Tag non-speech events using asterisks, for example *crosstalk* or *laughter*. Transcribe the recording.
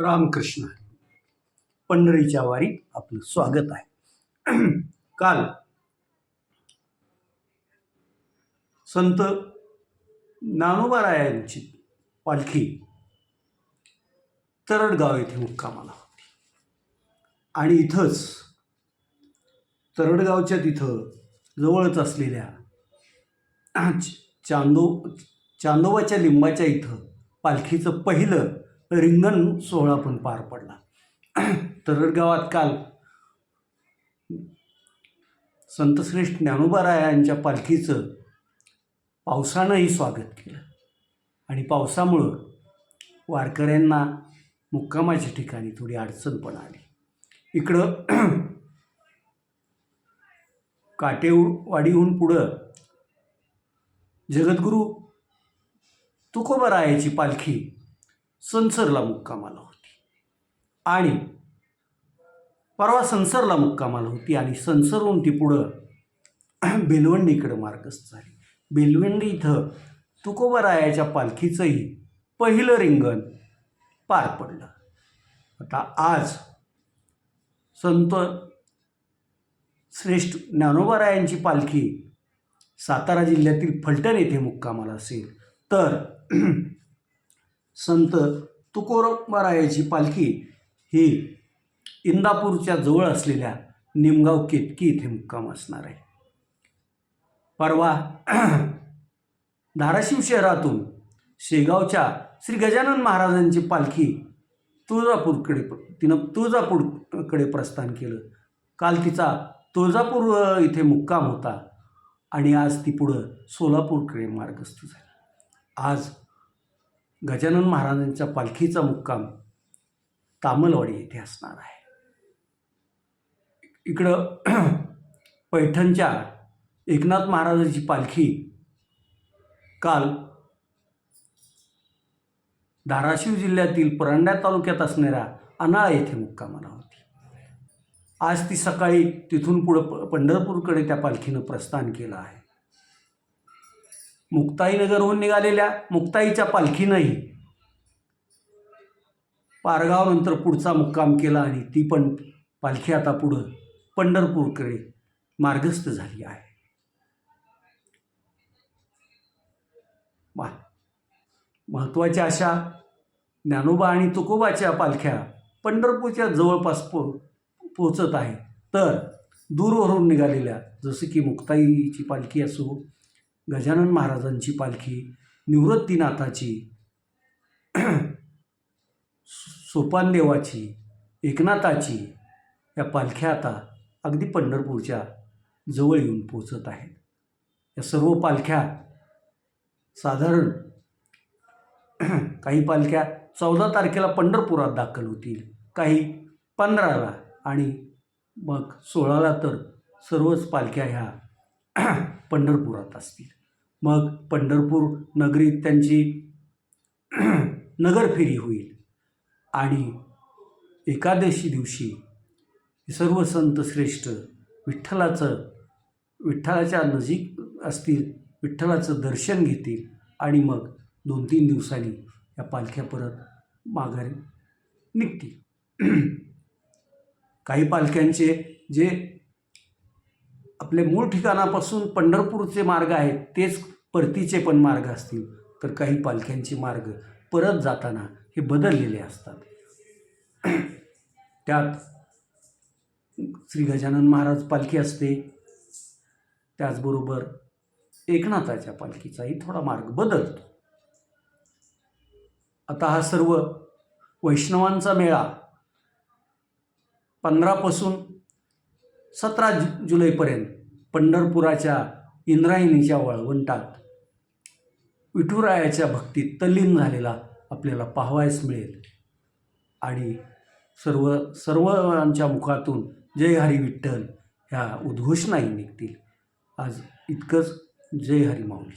रामकृष्ण पंढरीच्या वारीत आपलं स्वागत आहे. काल संत नानोबारायांची पालखी तरडगाव येथे मुक्कामाला होती. आणि इथंच तरडगावच्या तिथं जवळच असलेल्या चांदो चांदोबाच्या लिंबाच्या इथं पालखीचं पहिलं रिंगण सोहळा पण पार पडला. तरडगावात काल संतश्रेष्ठ ज्ञानोबारायांच्या पालखीचं पावसानंही स्वागत केलं. आणि पावसामुळं वारकऱ्यांना मुक्कामाच्या ठिकाणी थोडी अडचण पण आली. इकडं काटेवाडीहून पुढं जगद्गुरू तुकोबरायाची पालखी संसरला मुक्कामाला होती. आणि परवा संसरला मुक्कामाला होती आणि संसरहून ती पुढं *clears throat* बेलवंडीकडं मार्गस्थ झाली. बेलवंडी इथं तुकोबरायाच्या पालखीचंही पहिलं रिंगण पार पडलं. आता आज संत श्रेष्ठ ज्ञानोबारायांची पालखी सातारा जिल्ह्यातील फलटण येथे मुक्कामाला असेल तर *clears throat* संत तुकोबारायाची पालखी ही इंदापूरच्या जवळ असलेल्या निमगाव केतकी इथे मुक्काम असणार आहे. परवा धाराशिव शहरातून शेगावच्या श्री गजानन महाराजांची पालखी तुळजापूरकडे तिनं तुळजापूरकडे प्रस्थान केलं. काल तिचा तुळजापूर इथे मुक्काम होता आणि आज ती पुढं सोलापूरकडे मार्गस्थ झाली. आज गजानन महाराजांच्या पालखीचा मुक्काम तामलवाडी येथे असणार आहे. इकडं *clears throat* पैठणच्या एकनाथ महाराजांची पालखी काल धाराशिव जिल्ह्यातील परांड्या तालुक्यात असणाऱ्या अनाळा येथे मुक्कामाला होती. आज ती सकाळी तिथून पुढं प पंढरपूरकडे त्या पालखीनं प्रस्थान केलं आहे. मुक्ताईनगरहून निघालेल्या मुक्ताईच्या पालखीनंही पारगावनंतर पुढचा मुक्काम केला आणि ती पण पालखी आता पुढं पंढरपूरकडे मार्गस्थ झाली आहे. वा महत्त्वाच्या अशा ज्ञानोबा आणि तुकोबाच्या पालख्या पंढरपूरच्या जवळपास पो पोचत आहे तर दूरवरून निघालेल्या जसं की मुक्ताईची पालखी असो गजानन महाराजांची पालखी निवृत्तीनाथाची सोपानदेवाची एकनाथाची या पालख्या आता अगदी पंढरपूरच्या जवळ येऊन पोचत आहेत. या सर्व पालख्या साधारण काही पालख्या चौदा तारखेला पंढरपुरात दाखल होतील काही पंधराला आणि मग सोळाला तर सर्वच पालख्या ह्या पंढरपुरात असतील. मग पंढरपूर नगरीत त्यांची *clears throat* नगरफेरी होईल. आणि एकादशी दिवशी सर्व संत श्रेष्ठ विठ्ठलाचं विठ्ठलाच्या नजीक असतील विठ्ठलाचं दर्शन घेतील आणि मग दोन तीन दिवसांनी या पालख्या परत माघारी निघतील. *clears throat* काही पालख्यांचे जे आपले मूळ ठिकाणापासून पंढरपूरचे मार्ग आहेत तेच परतीचे पण मार्ग असतील. तर काही पालख्यांचे मार्ग परत जाताना हे बदललेले असतात. *clears throat* त्यात श्री गजानन महाराज पालखी असते. त्याचबरोबर एकनाथाच्या पालखीचाही थोडा मार्ग बदलतो. आता हा सर्व वैष्णवांचा मेळा पंधरापासून सतरा जु जुलैपर्यंत पंढरपुराच्या इंद्रायणीच्या वाळवंटात विठुरायाच्या भक्तीत तल्लीन झालेला आपल्याला पाहावयास मिळेल. आणि सर्व सर्वांच्या मुखातून जय हरी विठ्ठल ह्या उद्घोषणाही निघतील. आज इतकंच. जय हरी माऊली.